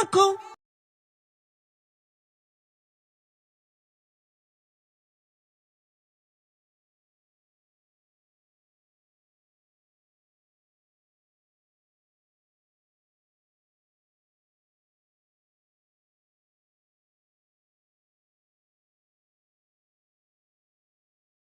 uncle.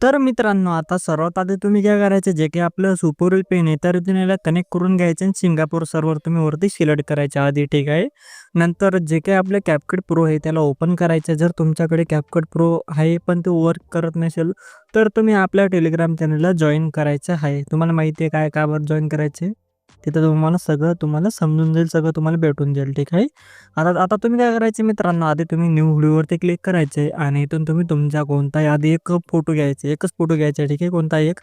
तर मित्रांनो, आता सर्वात आधी तुम्ही काय करायचं, जे काही आपलं सुपरव्हील पेन आहे, तर रीतीने याला कनेक्ट करून घ्यायचं आणि सिंगापूर सर्व्हर तुम्ही वरती सिलेक्ट करायच्या आधी, ठीक आहे. नंतर जे काही आपलं कॅपकट प्रो आहे, त्याला ओपन करायचं. जर तुमच्याकडे कॅपकट प्रो आहे, पण ते वर्क करत नसेल, तर तुम्ही आपल्या टेलिग्राम चॅनलला जॉईन करायचं आहे. तुम्हाला माहिती आहे काय का बरं करायचे? तिथं तुम्हाला सगळं तुम्हाला समजून जाईल, सगळं तुम्हाला भेटून जाईल, ठीक आहे. आता आता तुम्ही काय करायचे मित्रांनो, आधी तुम्ही न्यू व्हिडिओवरती क्लिक करायचे आणि इथून तुम्ही तुमच्या कोणताही आधी एक फोटो घ्यायचे एकच फोटो घ्यायचा, ठीक आहे. कोणताही एक.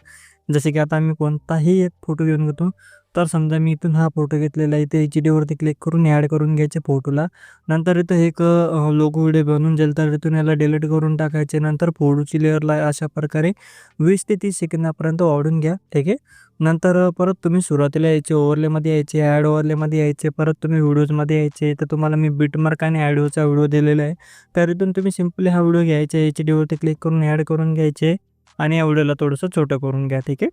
जसे की आता मी कोणताही एक फोटो घेऊन घेतो. तर समजा मी इथून हा फोटो घेतलेला आहे, इथे एचडीवरती क्लिक करून ॲड करून घ्यायचे फोटोला. नंतर इथं एक लोगो व्हिडिओ बनून जाईल, तर इथून याला डिलीट करून टाकायचे. नंतर फोटोची लेअरला अशा प्रकारे वीस ते तीस सेकंदापर्यंत वाढून घ्या, ठीक आहे. नंतर परत तुम्ही सुरुवातीला यायचे, ओव्हरलेमध्ये यायचे, ॲड ओव्हरलेमध्ये यायचे. परत तुम्ही व्हिडिओजमध्ये यायचे. तर तुम्हाला मी बिटमार्क आणि ॲडिओचा व्हिडिओ दिलेला आहे. तर इथून तुम्ही सिम्पली हा व्हिडिओ घ्यायचा, एचडीवरती क्लिक करून ॲड करून घ्यायचे आणि या व्हिडिओला थोडंसं छोटं करून घ्या, ठीक आहे.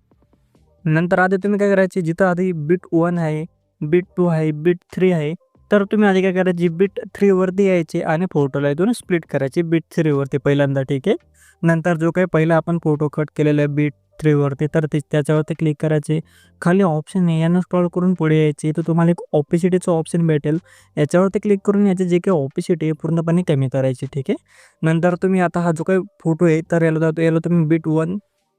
नंतर आधी तुम्ही काय करायचे, जिथं आधी बिट वन आहे, बिट टू आहे, बिट थ्री आहे, तर तुम्ही आधी काय करायची बिट थ्रीवरती यायचे आणि फोटोला इथून स्प्लिट करायचे बिट थ्रीवरती पहिल्यांदा, ठीक आहे. नंतर जो काही पहिला आपण फोटो कट केलेला आहे बिट थ्रीवरती तर ते त्याच्यावरती क्लिक करायचे. खाली ऑप्शन आहे, यांना स्क्रॉल करून पुढे यायचे. तर तुम्हाला एक ऑपिसिटीचं ऑप्शन भेटेल. याच्यावरती क्लिक करून याचे जे काही ऑपिसिटी आहे पूर्णपणे कमी करायची, ठीक आहे. नंतर तुम्ही आता हा जो काही फोटो आहे, तर याला याला तुम्ही बीट वन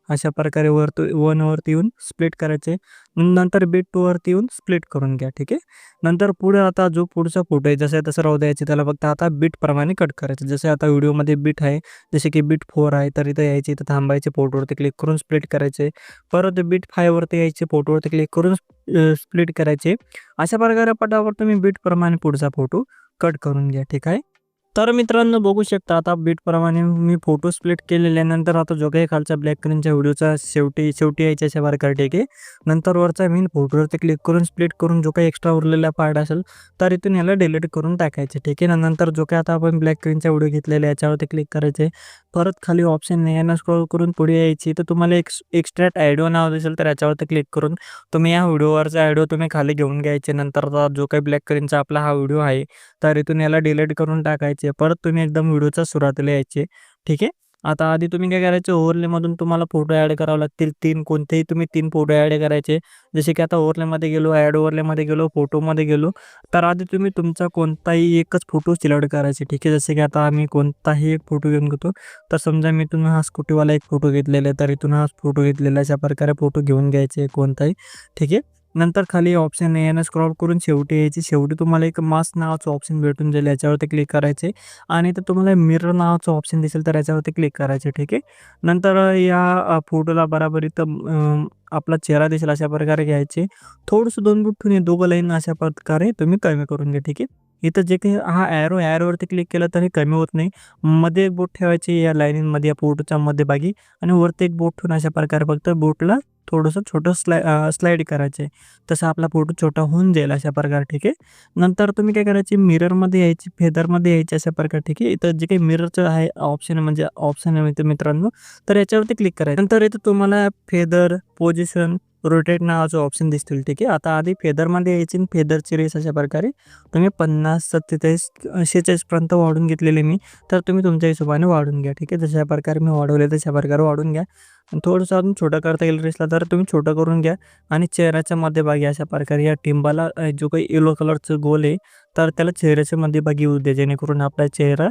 अशा प्रकारे वरती 1 वरती येऊन स्प्लिट करायचे. नंतर बीट टूवरती येऊन स्प्लिट करून घ्या, ठीक आहे. नंतर पुढे आता जो पुढचा फोटो आहे, जसं तसं राहू द्यायचे. त्याला फक्त आता बिटप्रमाणे कट करायचं. जसे आता व्हिडिओमध्ये बीट आहे, जसे की बीट फोर आहे, तर इथं यायचे, इथं थांबायचे, फोटोवरती क्लिक करून स्प्लिट करायचे. परत बीट फायवरती यायचे, फोटोवरती क्लिक करून स्प्लिट करायचे. अशा प्रकारे पटावर तुम्ही बिटप्रमाणे पुढचा फोटो कट करून घ्या, ठीक आहे. तर मित्रांनो, बघू शकता आता बीटप्रमाणे मी फोटो स्प्लिट केलेल्यानंतर आता जो काही खालचा ब्लॅक क्रीनच्या व्हिडिओचा शेवटी शेवटी यायच्या शेवार प्रकारे, ठीक आहे. नंतर वरचा मेन फोटोवरती क्लिक करून स्प्लिट करून जो काही एक्स्ट्रा उरलेला पार्ट असेल, तर इथून याला डिलीट करून टाकायचे, ठीक आहे. नंतर जो काही आता आपण ब्लॅक स्क्रीनचा व्हिडिओ घेतलेला याच्यावरती क्लिक करायचे. परत खाली ऑप्शन आहे, यानं स्क्रॉल करून पुढे यायची. तर तुम्हाला एक एक्स्ट्रा आयडिओ नाव दिसेल, तर याच्यावरती क्लिक करून तुम्ही या व्हिडिओवरचा आयडिओ तुम्ही खाली घेऊन घ्यायचे. नंतर जो काही ब्लॅक करीनचा आपला हा व्हिडिओ आहे, तर इथून याला डिलीट करून टाकायचे. परत तुम्ही एकदम व्हिडिओच्या सुरुवातीला यायचे, ठीक आहे. आता आधी तुम्ही काय करायचे, ओव्हरलेमधून तुम्हाला फोटो ॲड करावे लागतील. तीन कोणतेही तुम्ही तीन फोटो ॲड करायचे. जसे की आता ओव्हरलेमध्ये गेलो, ॲड ओव्हरलेमध्ये गेलो, फोटोमध्ये गेलो, तर आधी तुम्ही तुमचा कोणताही एकच फोटो सिलेक्ट करायचे, ठीक आहे. जसे की आता आम्ही कोणताही एक फोटो घेऊन घेतो. तर समजा मी तुम्ही हा स्कूटीवाला एक फोटो घेतलेला आहे, तर इथून हा फोटो घेतलेला अशा प्रकारे फोटो घेऊन घ्यायचे कोणताही, ठीक आहे. नंतर खाली ऑप्शन आहे, यांना स्क्रॉल करून शेवटी यायची. शेवटी तुम्हाला एक मास्क नावाचं ऑप्शन भेटून जाईल, याच्यावरती क्लिक करायचे आणि तर तुम्हाला मिरर नावाचं ऑप्शन दिसेल, तर याच्यावरती क्लिक करायचे, ठीक आहे. नंतर या फोटोला बराबर इथं आपला चेहरा दिसेल अशा प्रकारे घ्यायचे. थोडंसं दोन बोट ठेवून दोघं लाईन अशा प्रकारे तुम्ही कमी करून घ्या, ठीक आहे. इथं जे काही हा ॲरो ॲरोवरती क्लिक केलं तर हे कमी होत नाही. मध्ये एक बोट ठेवायची या लाईनीमध्ये, या फोटोच्या मध्यभागी आणि वरती एक बोट ठेवून अशा प्रकारे फक्त बोटला थोडंसं छोटं स्लाय स्लाईड करायचं आहे तसं आपला फोटो छोटा होऊन जाईल अशा प्रकारे, ठीक आहे. नंतर तुम्ही काय करायचे, मिररमध्ये यायची, फेदरमध्ये यायची अशा प्रकारे, ठीक आहे. इथं जे काही मिररचं आहे ऑप्शन म्हणजे ऑप्शन आहे मित्रांनो, तर याच्यावरती क्लिक करायचं. नंतर इथं तुम्हाला फेदर, पोझिशन, रोटेट नावाचं ऑप्शन दिसतील ठीक आहे आता आधी फेदरमध्ये यायची आणि फेदरची रेस अशा प्रकारे तुम्ही पन्नास सत्तेचाळीस शेहेचाळीसपर्यंत वाढून घेतलेले मी. तर तुम्ही तुमच्या हिशोबाने वाढून घ्या ठीक आहे? जशा प्रकारे मी वाढवले तशा प्रकारे वाढून घ्या. थोडंसं अजून छोटं करता येईल रेसला तर तुम्ही छोटं करून घ्या. आणि चेहऱ्याच्या मध्यभागी अशा प्रकारे या टिंबाला जो काही येलो कलरचं गोल आहे तर त्याला चेहऱ्याच्या मध्यभागी येऊ द्या जेणेकरून आपला चेहरा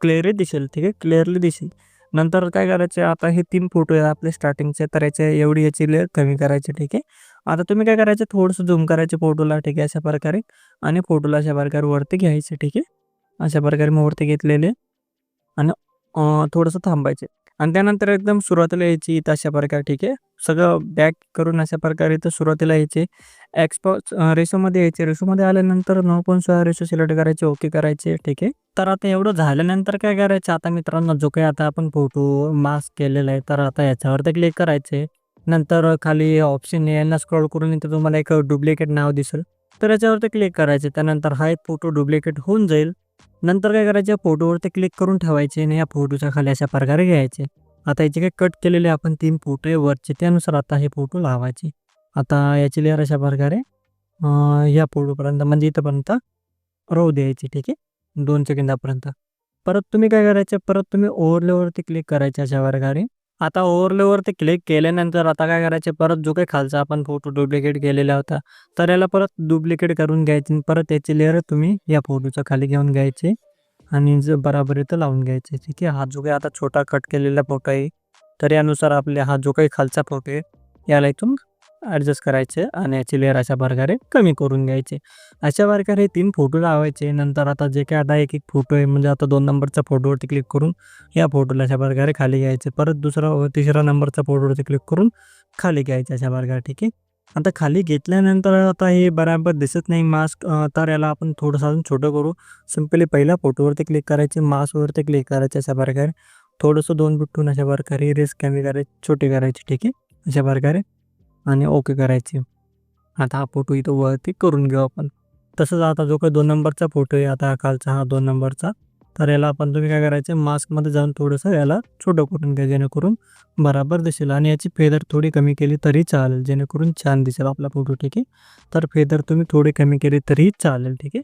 क्लिअरली दिसेल ठीक आहे? क्लिअरली दिसेल. नंतर काय करायचं आता हे तीन फोटो आहेत आपले स्टार्टिंगचे तर याचे एवढी याची लेअर कमी करायची ठीक आहे. आता तुम्ही काय करायचं थोडंसं झूम करायचे फोटोला ठीक आहे अशा प्रकारे. आणि फोटोला अशा प्रकारे वरती घ्यायचे ठीक आहे. अशा प्रकारे मी वरती घेतलेले. आणि थोडंसं थांबायचे. आणि त्यानंतर एकदम सुरुवातीला यायची इथं अशा प्रकारे ठीक आहे? सगळं बॅक करून अशा प्रकारे इथं सुरुवातीला यायचे. एक्सपॉ रेशोमध्ये यायचे. रेशोमध्ये आल्यानंतर नऊ पॉईंट सोळा रेशो सिलेक्ट करायचे ओके करायचे ठीक आहे? तर आता एवढं झाल्यानंतर काय करायचं? आता मित्रांनो जो काही आता आपण फोटो मास्क केलेला आहे तर आता याच्यावरती क्लिक करायचे. नंतर खाली ऑप्शन यांना स्क्रॉल करून इथं तुम्हाला एक डुप्लिकेट नाव दिसेल. तर याच्यावरती क्लिक करायचे. त्यानंतर हा एक फोटो डुप्लिकेट होऊन जाईल. नंतर काय करायचे? फोटोवरती क्लिक करून ठेवायचे आणि या फोटोच्या खाली अशा प्रकारे घ्यायचे. आता याचे काय कट केलेले आपण तीन फोटो आहे. वरचे त्यानुसार आता हे फोटो लावायचे. आता याची लेअर अशा प्रकारे या फोटोपर्यंत म्हणजे इथंपर्यंत राहू द्यायची ठीक आहे? दोन सेकंदापर्यंत. परत तुम्ही काय करायचं? परत तुम्ही ओव्हरलेवरती क्लिक करायचे अशा प्रकारे. आता ओव्हरलेवरती क्लिक केल्यानंतर आता काय करायचे? परत जो काही खालचा आपण फोटो डुप्लिकेट केलेला होता तर याला परत डुप्लिकेट करून घ्यायचे आणि परत याची लेअर तुम्ही या फोटोच्या खाली घेऊन घ्यायचे आणि ज बराबर इथं लावून घ्यायचे ठीक आहे? हा जो काही आता छोटा कट केलेला फोटो आहे तर यानुसार आपले हा जो काही खालचा फोटो आहे याला इथून ॲडजस्ट करायचे आणि याची लेअर अशा प्रकारे कमी करून घ्यायचे. अशा प्रकारे तीन फोटो लावायचे. नंतर आता जे काय आता एक एक फोटो आहे म्हणजे आता दोन नंबरचा फोटोवरती क्लिक करून या फोटोला अशा प्रकारे खाली घ्यायचे. परत दुसरा तिसरा नंबरचा फोटोवरती क्लिक करून खाली घ्यायचे अशा प्रकारे ठीक आहे? आता खाली घेतल्यानंतर आता हे बराबर दिसत नाही मास्क तर याला आपण थोडंसं अजून छोटं करू. सिम्पली पहिल्या फोटोवरती क्लिक करायचे मास्कवरती क्लिक करायचे अशा प्रकारे. थोडंसं दोन बिट्टून अशा प्रकारे रेस कमी करायची छोटी करायची ठीक आहे? अशा प्रकारे. आणि ओके करायची. आता हा फोटो इथं वरती करून घेऊ आपण. तसंच आता जो काही दोन नंबरचा फोटो आहे आता हा खालचा हा दोन नंबरचा तर याला आपण तुम्ही काय करायचं मास्कमध्ये जाऊन थोडंसं याला छोटं करून घ्या जेणेकरून बराबर दिसेल. आणि याची फेदर थोडी कमी केली तरी चालेल जेणेकरून छान दिसेल आपला फोटो ठीक आहे? तर फेदर तुम्ही थोडी कमी केली तरी चालेल ठीक आहे?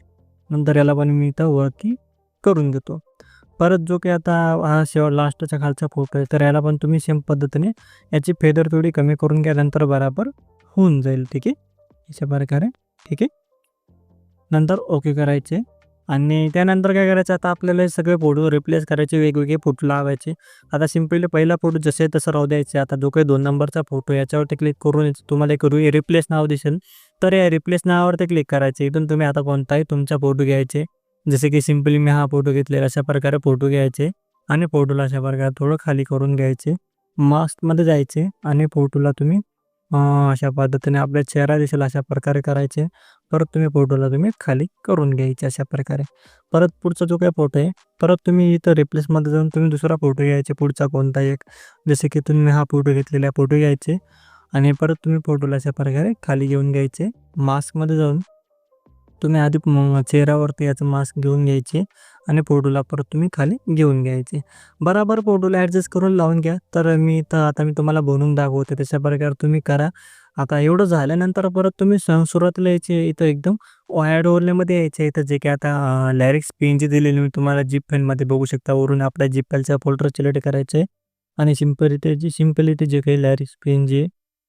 नंतर याला पण मी इथं वरती करून घेतो परत जो काही आता हा शेवट लास्टच्या खालचा फोटो आहे तर याला पण तुम्ही सेम पद्धतीने याची फेदर थोडी कमी करून घ्या नंतर बराबर होऊन जाईल ठीक आहे? अशा प्रकारे ठीक आहे? नंतर ओके करायचे. आणि त्यानंतर काय करायचं आता आपल्याला हे सगळे फोटो रिप्लेस करायचे वेगवेगळे फोटो लावायचे. आता सिम्पली पहिला फोटो जसे तसं राहू द्यायचे. आता जो काही दोन नंबरचा फोटो याच्यावरती क्लिक करून तुम्हाला एक रिप्लेस नाव दिसेल. तर या रिप्लेस नावावरती क्लिक करायचे. इथून तुम्ही आता कोणताही तुमचा फोटो घ्यायचे. जसे की सिम्पली मी हा फोटो घेतलेला अशा प्रकारे फोटो घ्यायचे आणि फोटोला अशा प्रकारे थोडं खाली करून घ्यायचे. मास्कमध्ये जायचे आणि फोटोला तुम्ही अशा पद्धतीने आपल्या चेहरा दिसेल अशा प्रकारे करायचे. परत तुम्ही फोटोला तुम्ही खाली करून घ्यायचे अशा प्रकारे. परत पुढचा जो काही फोटो आहे परत तुम्ही इथं रिप्लेसमध्ये जाऊन तुम्ही दुसरा फोटो घ्यायचे पुढचा कोणता एक. जसे की तुम्ही हा फोटो घेतलेला फोटो घ्यायचे. आणि परत तुम्ही फोटोला अशा प्रकारे खाली घेऊन घ्यायचे. मास्कमध्ये जाऊन तुम्ही आधी म- चेहऱ्यावरती याचं मास्क घेऊन घ्यायचे आणि फोटोला परत तुम्ही खाली घेऊन घ्यायचे. बराबर फोटोला ॲडजस्ट करून लावून घ्या. तर मी तर आता मी तुम्हाला बनवून दाखवते. तशा प्रकारे तुम्ही करा. आता एवढं झाल्यानंतर परत तुम्ही सुरुवातीला यायचे इथं एकदम ॲड ओरलेमध्ये यायचे. इथं जे काही आता लॅरिक्स पेन जी दिलेली मी तुम्हाला जीप पेनमध्ये बघू शकता. वरून आपल्या जीप पेनचा फोल्डर सिलेक्ट करायचं आहे. आणि जे जी इथे जे काही लॅरिक्स पेन जी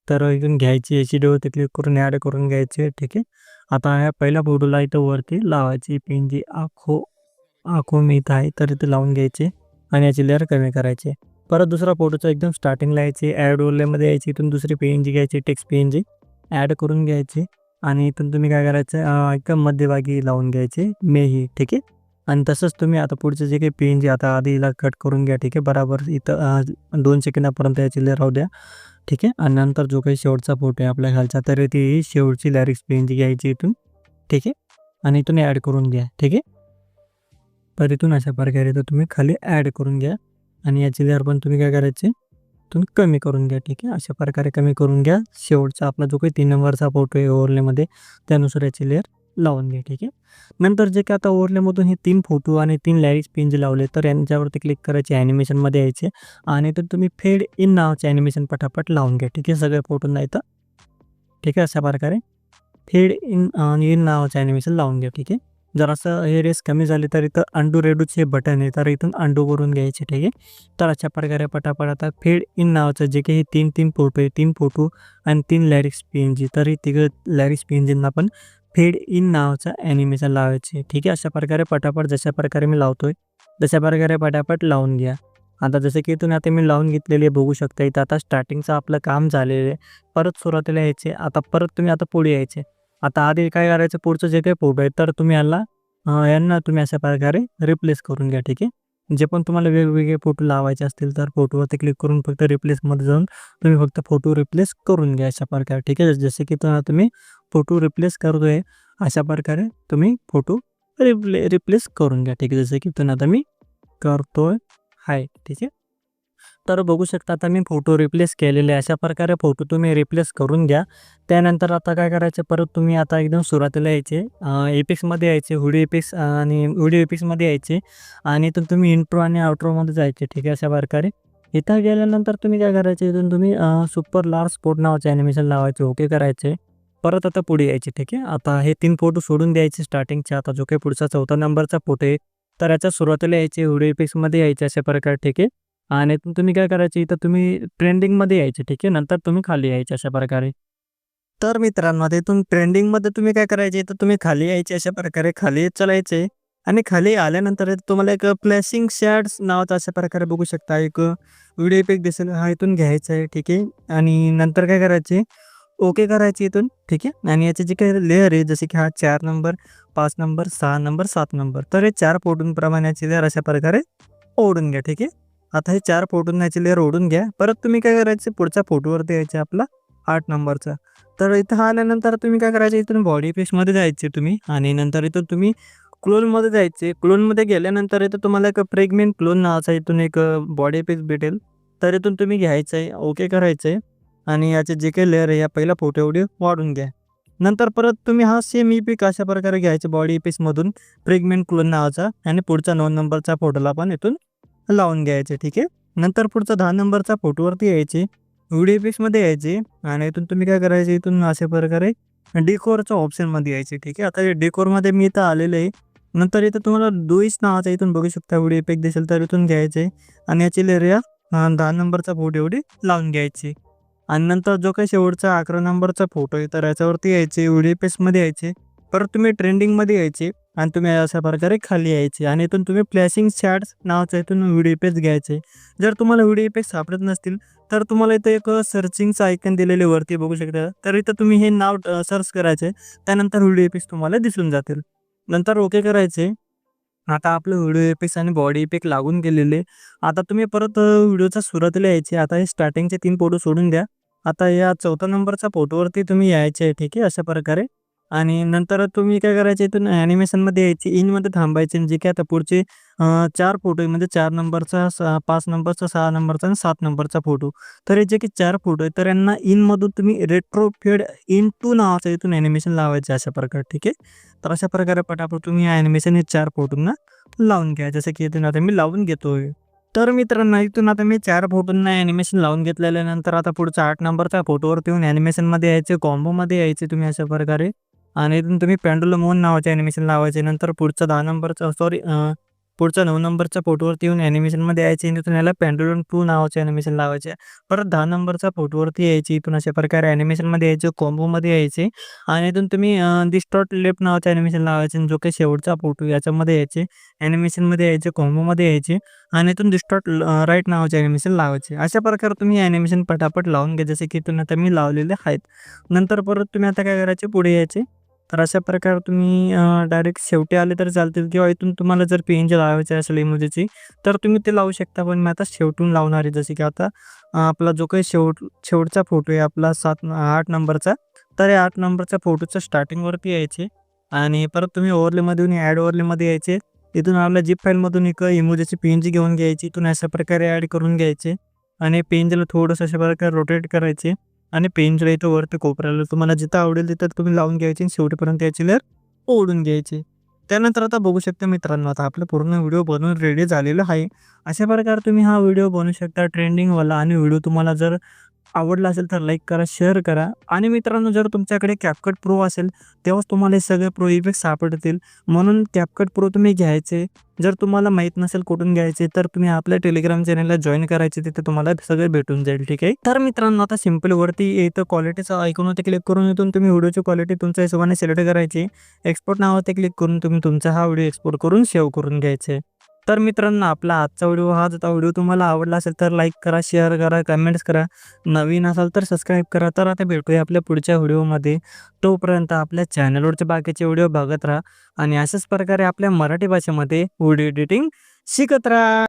तर इथून घ्यायची. याची ते क्लिक करून ॲड करून घ्यायचे. ठीक आहे? आता ह्या पहिल्या फोटोला इथं वरती लावायची पिन जी आखो आखो मी इथं आहे तर इथे लावून घ्यायचे आणि याची लेअर कमी करायची. परत दुसरा फोटोचा एकदम स्टार्टिंगला यायची ॲड ओलेमध्ये यायची इथून दुसरी पेन जी घ्यायची टेक्स्ट पेन जी ॲड करून घ्यायची. आणि इथून तुम्ही काय करायचं एकदम मध्यभागी लावून घ्यायचे मेही ठीक आहे? आणि तसंच तुम्ही आता पुढचे जे काही पेन जे आता आधी कट करून घ्या ठीक आहे? बराबर इथं दोन सेकंदापर्यंत याची लेअर राहू द्या ठीक आहे? आणि नंतर जो काही शेवटचा फोटो आहे आपल्या खालचा तर ती शेवटची लॅरिक्स पेन जी घ्यायची इथून ठीक आहे? आणि इथून ॲड करून घ्या ठीक आहे? तर इथून अशा प्रकारे तर तुम्ही खाली ॲड करून घ्या आणि याची लेअर पण तुम्ही काय करायचे? इथून कमी करून घ्या ठीक आहे? अशा प्रकारे कमी करून घ्या. शेवटचा आपला जो काही तीन नंबरचा फोटो आहे ओवरलेमध्ये त्यानुसार याची लेअर लावून घ्या ठीक आहे? नंतर जे काय आता ओव्हरलेमधून हे तीन फोटो आणि तीन लॅरिक्स पिन जे लावले तर यांच्यावरती क्लिक करायचे ॲनिमेशनमध्ये यायचे आणि तर तुम्ही फेड इन नावाचे ॲनिमेशन पटापट लावून घ्या ठीक आहे? सगळे फोटो नाही तर ठीक आहे? अशा प्रकारे फेड इन इन नावाचं ॲनिमेशन लावून घ्या ठीक आहे? जर असं हे रेस कमी झाली तर इथं अंडू रेडूचे बटन आहे तर इथून अंडू करून घ्यायचे ठीक आहे? तर अशा प्रकारे पटापट आता फेड इन नावाचं जे काही हे तीन तीन फोटो आहे तीन फोटो आणि तीन लॅरिक्स पी एन जी तर हे तिघं लॅरिक्स पी एन जींना पण फेड इन नावाचा ॲनिमेशन लावायचे ठीक आहे अशा प्रकारे पटापट जशा प्रकारे मी लावतोय तशा प्रकारे पटापट लावून घ्या. आता जसं की इथून आता मी लावून घेतलेली आहे बघू शकता इथं आता स्टार्टिंगचं आपलं काम झालेलं आहे. परत सुरुवातीला यायचे आता परत तुम्ही आता पुढे यायचे. आता आधी काय करायचं पुढचं जे काही फोटो आहे तर तुम्ही याला यांना तुम्ही अशा प्रकारे रिप्लेस करून घ्या ठीक आहे. जे पण तुम्हाला वेगवेगळे फोटो लावायचे असतील तर फोटोवरती क्लिक करून फक्त रिप्लेसमध्ये जाऊन तुम्ही फक्त फोटो रिप्लेस करून घ्या अशा प्रकारे ठीक आहे. जसे की तुम्हाला तुम्ही फोटो रिप्लेस करतोय अशा प्रकारे तुम्ही फोटो रिप्ले रिप्लेस करून घ्या. ठीक आहे जसं की तुम्ही आता मी करतोय. हाय ठीक आहे. तर बघू शकता आता मी फोटो रिप्लेस केलेले आहे. अशा प्रकारे फोटो तुम्ही रिप्लेस करून घ्या. त्यानंतर आता काय करायचं परत तुम्ही आता एकदम सुरुवातीला यायचे एपिक्समध्ये यायचे हुडी एपिक्स आणि हुडी एपिक्समध्ये यायचे आणि इथून तुम्ही इंट्रो आणि आउट्रोमध्ये जायचे ठीक आहे अशा प्रकारे. इथं गेल्यानंतर तुम्ही काय करायचे इथून तुम्ही सुपर लार्ज स्पोर्ट नावाचे ॲनिमेशन लावायचे ओके करायचे. परत आता पुढे यायचे ठीक आहे? आता हे तीन फोटो सोडून द्यायचे स्टार्टिंगचे आता जो काही पुढचा चौथा नंबरचा फोटो आहे तर याच्या सुरुवातीला यायचे हुडी एपिक्समध्ये यायचे अशा प्रकारे ठीक आहे? आणि तुम्ही काय करायचे इथं तुम्ही ट्रेंडिंगमध्ये यायचे ठीक आहे? नंतर तुम्ही खाली यायचे अशा प्रकारे. तर मित्रांनो इथून ट्रेंडिंगमध्ये तुम्ही काय करायचे तर तुम्ही खाली यायचे अशा प्रकारे खाली चलायचे. चालायचे आणि खाली आल्यानंतर तुम्हाला एक फ्लॅशिंग शॅड्स नावाचा अशा प्रकारे बघू शकता. एक व्हिडिओ इफेक्ट दिसेल हा इथून घ्यायचा आहे ठीक आहे? आणि नंतर काय करायचे ओके करायचे इथून ठीक आहे? आणि याचे जे काही लेअर आहे जसे की हा चार नंबर पाच नंबर सहा नंबर सात नंबर तर हे चार फोटोंप्रमाणे याची लेअर अशा प्रकारे ओढून घ्या ठीक आहे? आता हे चार फोटून याचे लेअर ओढून घ्या. परत तुम्ही काय करायचे पुढच्या फोटोवरती यायचे आपला आठ नंबरचा तर इथं आल्यानंतर तुम्ही काय करायचे इथून बॉडी पेजमध्ये जायचे तुम्ही आणि नंतर इथून तुम्ही क्लोनमध्ये जायचे. क्लोनमध्ये गेल्यानंतर इथं तुम्हाला एक प्रेग्नेंट क्लोन नावाचा इथून एक बॉडी पेज भेटेल. तर इथून तुम्ही घ्यायचं आहे ओके करायचं आहे. आणि याचे जे काही लेअर आहे या पहिला फोटो एवढे वाढून घ्या. नंतर परत तुम्ही हा सेम ई पिक अशा प्रकारे घ्यायचे बॉडी पीसमधून प्रेग्नेंट क्लोन नावाचा आणि पुढचा नऊ नंबरचा फोटोला पण इथून लावून घ्यायचे ठीक आहे? नंतर पुढचा दहा नंबरचा फोटोवरती यायचे व्हिडिओ पिक्समध्ये यायचे आणि इथून तुम्ही काय करायचे इथून अशा प्रकारे डेकोरच्या ऑप्शनमध्ये यायचे ठीक आहे? आता हे डेकोरमध्ये मी इथं आलेलं आहे. नंतर इथं तुम्हाला डोईस नावाचा इथून बघू शकता व्हिडिओ इफेक्ट दिसेल तर इथून घ्यायचे आणि याची लेरिया दहा नंबरचा फोटो एवढी लावून घ्यायची. आणि नंतर जो काही शेवटचा अकरा नंबरचा फोटो आहे तर याच्यावरती यायचे व्हिडिओ पेजमध्ये यायचे परत तुम्ही ट्रेंडिंगमध्ये यायचे आणि तुम्ही अशा प्रकारे खाली यायचे आणि इथून तुम्ही फ्लॅशिंग शॅट्स नावाच्या इथून व्हिडिओ पेज घ्यायचे. जर तुम्हाला व्हिडिओ पेज सापडत नसतील तर तुम्हाला इथं एक सर्चिंगचं आयकन दिलेले वरती बघू शकता. तर इथं तुम्ही हे नाव सर्च करायचे त्यानंतर व्हिडिओ पेज तुम्हाला दिसून जातील. नंतर ओके करायचे. आता आपलं व्हिडिओ इफेक्ट्स आणि बॉडी इफेक्ट लागून गेलेले. आता तुम्ही परत व्हिडिओचा सुरुवातीला यायचे. आता हे स्टार्टिंगचे तीन फोटो सोडून द्या. आता या चौथा नंबरचा फोटोवरती तुम्ही यायचे. ठीक आहे? अशा प्रकारे. आणि नंतर तुम्ही काय करायचे इथून ॲनिमेशनमध्ये यायचे इनमध्ये थांबायचे आणि जे काय आता पुढचे चार फोटो आहे म्हणजे चार नंबरचा पाच नंबरचा सहा नंबरचा आणि सात नंबरचा फोटो तर हे जे की चार फोटो आहे तर यांना इनमधून तुम्ही रेट्रो फेड इन टू नावाचं इथून ॲनिमेशन लावायचे अशा प्रकारे ठीक आहे? तर अशा प्रकारे पटापट तुम्ही ॲनिमेशन हे चार फोटोंना लावून घ्या. जसं की इथून आता मी लावून घेतोय. तर मित्रांनो इथून आता मी चार फोटोंना ॲनिमेशन लावून घेतल्यानंतर आता पुढचा आठ नंबरचा फोटोवरती येऊन ॲनिमेशनमध्ये यायचे कॉम्बोमध्ये यायचे तुम्ही अशा प्रकारे. आणि इथून तुम्ही पेंडुलम ओन नावाचे ॲनिमेशन लावायचे. नंतर पुढचा दहा नंबरचा सॉरी पुढचा नऊ नंबरच्या फोटोवरती येऊन ॲनिमेशनमध्ये यायचे. आणि इथून याला पेंडुलम टू नावाचे ॲनिमेशन लावायचे. परत दहा नंबरचा फोटोवरती यायची. इथून अशा प्रकारे ॲनिमेशनमध्ये यायचे कॉम्बोमध्ये यायचे. आणि इथून तुम्ही डिस्टॉट लेफ्ट नावाचे ॲनिमेशन लावायचे. जो काही शेवटचा फोटो याच्यामध्ये यायचे ॲनिमेशनमध्ये यायचे कॉम्बोमध्ये यायचे. आणि इथून डिस्टॉट राईट नावाचे ॲनिमेशन लावायचे. अशा प्रकारे तुम्ही ॲनिमेशन पटापट लावून घ्या. जसे की इथून आता मी लावलेले आहेत. नंतर परत तुम्ही आता काय करायचे? पुढे यायचे. तर अशा प्रकारे तुम्ही डायरेक्ट शेवटी आले तर चालतील किंवा इथून तुम्हाला जर पी एन जी लावायचे असेल इमोजीची तर तुम्ही ते लावू शकता. पण मी आता शेवटून लावणार आहे. जसे की आता आपला जो काही शेवट शेवटचा फोटो आहे आपला सात आठ नंबरचा तर या आठ नंबरच्या फोटोच्या स्टार्टिंगवरती यायचे. आणि परत तुम्ही ओव्हरलेमध्ये येऊन ॲड ओव्हरलेमध्ये यायचे. इथून आपल्या जीप फाईलमधून एक इमोजीची पी एन जी घेऊन घ्यायची. इथून अशा प्रकारे ॲड करून घ्यायचे. आणि पेनजीला थोडंसं अशा प्रकारे रोटेट करायचे. आणि पेन जो आहे तो वरती कोपऱ्याला तुम्हाला जिथं आवडेल तिथं तुम्ही लावून घ्यायची आणि शेवटीपर्यंत याची लेअर ओढून घ्यायची. त्यानंतर आता बघू शकता मित्रांनो आता आपलं पूर्ण व्हिडिओ बनवून रेडी झालेला आहे. अशा प्रकारे तुम्ही हा व्हिडिओ बनवू शकता ट्रेंडिंगवाला आणि व्हिडिओ तुम्हाला जर आवडला असेल तर लाईक करा शेअर करा. आणि मित्रांनो जर तुमच्याकडे कॅपकट प्रो असेल तेव्हाच तुम्हाला हे सगळे प्रो इफेक्ट सापडतील. म्हणून कॅपकट प्रो तुम्ही घ्यायचे. जर तुम्हाला माहीत नसेल कुठून घ्यायचे तर तुम्ही आपल्या टेलिग्राम चॅनलला जॉईन करायचे. तिथे तुम्हाला सगळे भेटून जाईल ठीक आहे? तर मित्रांनो आता सिंपल वरती येतं क्वालिटीचं ऐकूनवरती क्लिक करून इथून तुम्ही व्हिडिओची क्वालिटी तुमच्या हिशोबाने सिलेक्ट करायची. एक्सपोर्ट नावावरती क्लिक करून तुम्ही तुमचा हा व्हिडिओ एक्सपोर्ट करून सेव्ह करून घ्यायचे. तर मित्रांनो आपला आजचा व्हिडिओ हा जर व्हिडिओ तुम्हाला आवडला असेल तर लाईक करा शेअर करा कमेंट्स करा. नवीन असाल तर सबस्क्राईब करा. तर आता भेटूया आपल्या पुढच्या व्हिडिओमध्ये. तोपर्यंत आपल्या चॅनलवरचे बाकीचे व्हिडिओ बघत राहा आणि अशाच प्रकारे आपल्या मराठी भाषेमध्ये व्हिडिओ एडिटिंग शिकत राहा.